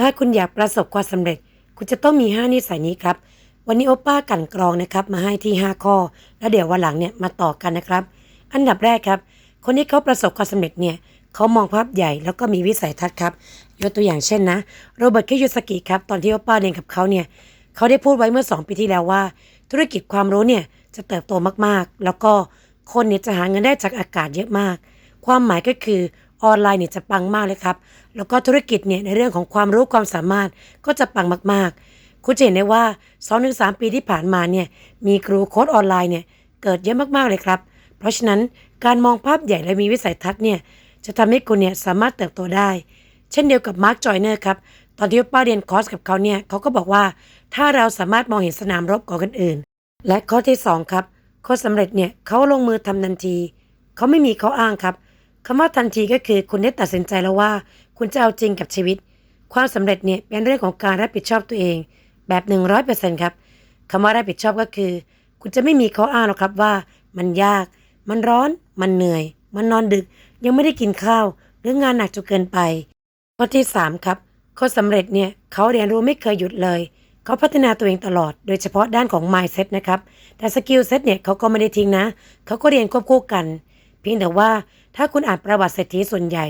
ถ้าคุณอยากประสบความสำเร็จ คุณจะต้องมี 5 นิสัยนี้ครับ วันนี้โอป้ากันกรองนะครับ มาให้ที่ 5 ข้อ แล้วเดี๋ยววันหลังเนี่ยมาต่อกันนะครับ อันดับแรกครับ คนที่เขาประสบความสำเร็จเนี่ยเขามองภาพใหญ่แล้วก็มีวิสัยทัศน์ครับ ยกตัวอย่างเช่นนะ โรเบิร์ตคิโยสกิครับ ตอนที่โอป้าเรียนกับเขาเนี่ยเขาได้พูดไว้เมื่อ 2 ปีที่แล้วว่า ธุรกิจความรู้เนี่ยจะเติบโตมากๆ แล้วก็คนเนี่ยจะหาเงินได้จากอากาศเยอะมาก ความหมายก็คือ ออนไลน์เนี่ยจะปังมากเลยครับ แล้วก็ธุรกิจเนี่ยในเรื่องของความรู้ความสามารถก็จะปังมากๆ คุณจะเห็นได้ว่า2-3ปีที่ผ่านมาเนี่ยมีครูโค้ดออนไลน์เนี่ยเกิดเยอะมากๆเลยครับ เพราะฉะนั้นการมองภาพใหญ่และมีวิสัยทัศน์เนี่ยจะทำให้คุณเนี่ยสามารถเติบโตได้ เช่นเดียวกับมาร์คจอยเนอร์ครับ ตอนที่ป้าเรียนคอร์สกับเขาเนี่ยเขาก็บอกว่าถ้าเราสามารถมองเห็นสนามรบของคนอื่น และข้อที่สองครับคนสำเร็จเนี่ยเขาลงมือทำทันที เขาไม่มีข้ออ้างครับ คำว่าทันทีก็คือคุณได้ตัดสินใจแล้วว่า คุณจะเอาจริงกับชีวิต ความสำเร็จเนี่ยเป็นเรื่องของการรับผิดชอบตัวเอง แบบ 100%ครับคำว่ารับผิดชอบก็คือ คุณจะไม่มีข้ออ้างหรอกครับว่า มันยาก มันร้อน มันเหนื่อย มันนอนดึก ยังไม่ได้กินข้าว หรืองานหนักจนเกินไปข้อที่ 3 ครับคนสำเร็จเนี่ยเขาเรียนรู้ไม่เคยหยุดเลยเขาพัฒนาตัวเองตลอด โดยเฉพาะด้านของ mindset นะครับ แต่สกิลเซ็ตเนี่ยเขาก็ไม่ได้ทิ้งนะ เขาก็เรียนควบคู่กัน เพียงแต่ว่าถ้าคุณอ่านประวัติเศรษฐีส่วนใหญ่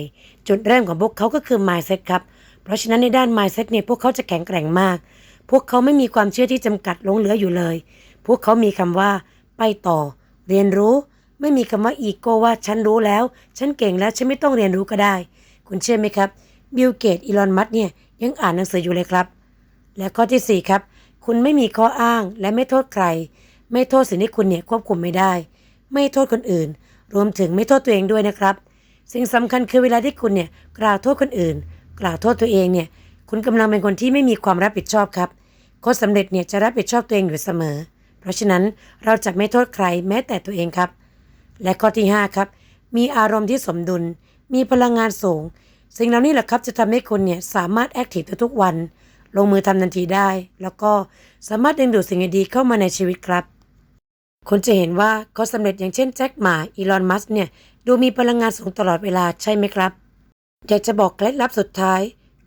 จุดเริ่มของพวกเขาก็คือ mindset ครับ เพราะฉะนั้นในด้าน mindset เนี่ยพวกเขาจะแข็งแกร่งมาก พวกเขาไม่มีความเชื่อที่จำกัดลงเหลืออยู่เลย พวกเขามีคำว่าไปต่อ เรียนรู้ ไม่มีคำว่าอีโก้ว่าฉันรู้แล้ว ฉันเก่งแล้วฉันไม่ต้องเรียนรู้ก็ได้ คุณเชื่อไหมครับบิลเกตอีลอนมัสเนี่ยยังอ่านหนังสืออยู่เลยครับ และข้อที่ 4 ครับ คุณไม่มีข้ออ้างและไม่โทษใคร ไม่โทษสิ่งที่คุณเนี่ยควบคุมไม่ได้ ไม่โทษคนอื่น รวมถึงไม่โทษตัวเองด้วยนะครับ สิ่งสำคัญคือเวลาที่คุณเนี่ยกล่าวโทษคนอื่น กล่าวโทษตัวเองเนี่ย คุณกำลังเป็นคนที่ไม่มีความรับผิดชอบครับคนสำเร็จเนี่ยจะรับผิดชอบตัวเองอยู่เสมอ เพราะฉะนั้นเราจะไม่โทษใครแม้แต่ตัวเองครับ และข้อที่ 5 ครับ มีอารมณ์ที่สมดุล มีพลังงานสูง สิ่งเหล่านี้แหละครับจะทำให้คุณเนี่ยสามารถแอคทีฟทุกวัน ลงมือทำทันทีได้ แล้วก็สามารถดึงดูดสิ่งดีๆเข้ามาในชีวิตครับ คุณจะเห็นว่าเขาสำเร็จอย่างเช่นแจ็คหมาอีลอนมัสเนี่ย ดูมีพลังงานสูงตลอดเวลาใช่ไหมครับ อยากจะบอกเคล็ดลับสุดท้าย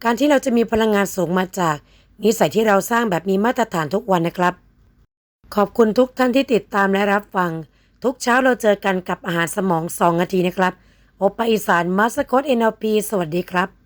การที่เราจะมีพลังงานสูงมาจาก นิสัยที่เราสร้างแบบมีมาตรฐานทุกวันนะครับ ขอบคุณทุกท่านที่ติดตามและรับฟัง ทุกเช้าเราเจอกันกับอาหารสมอง 2 นาทีนะครับ โอปาอีสานมาสคอต NLP สวัสดีครับ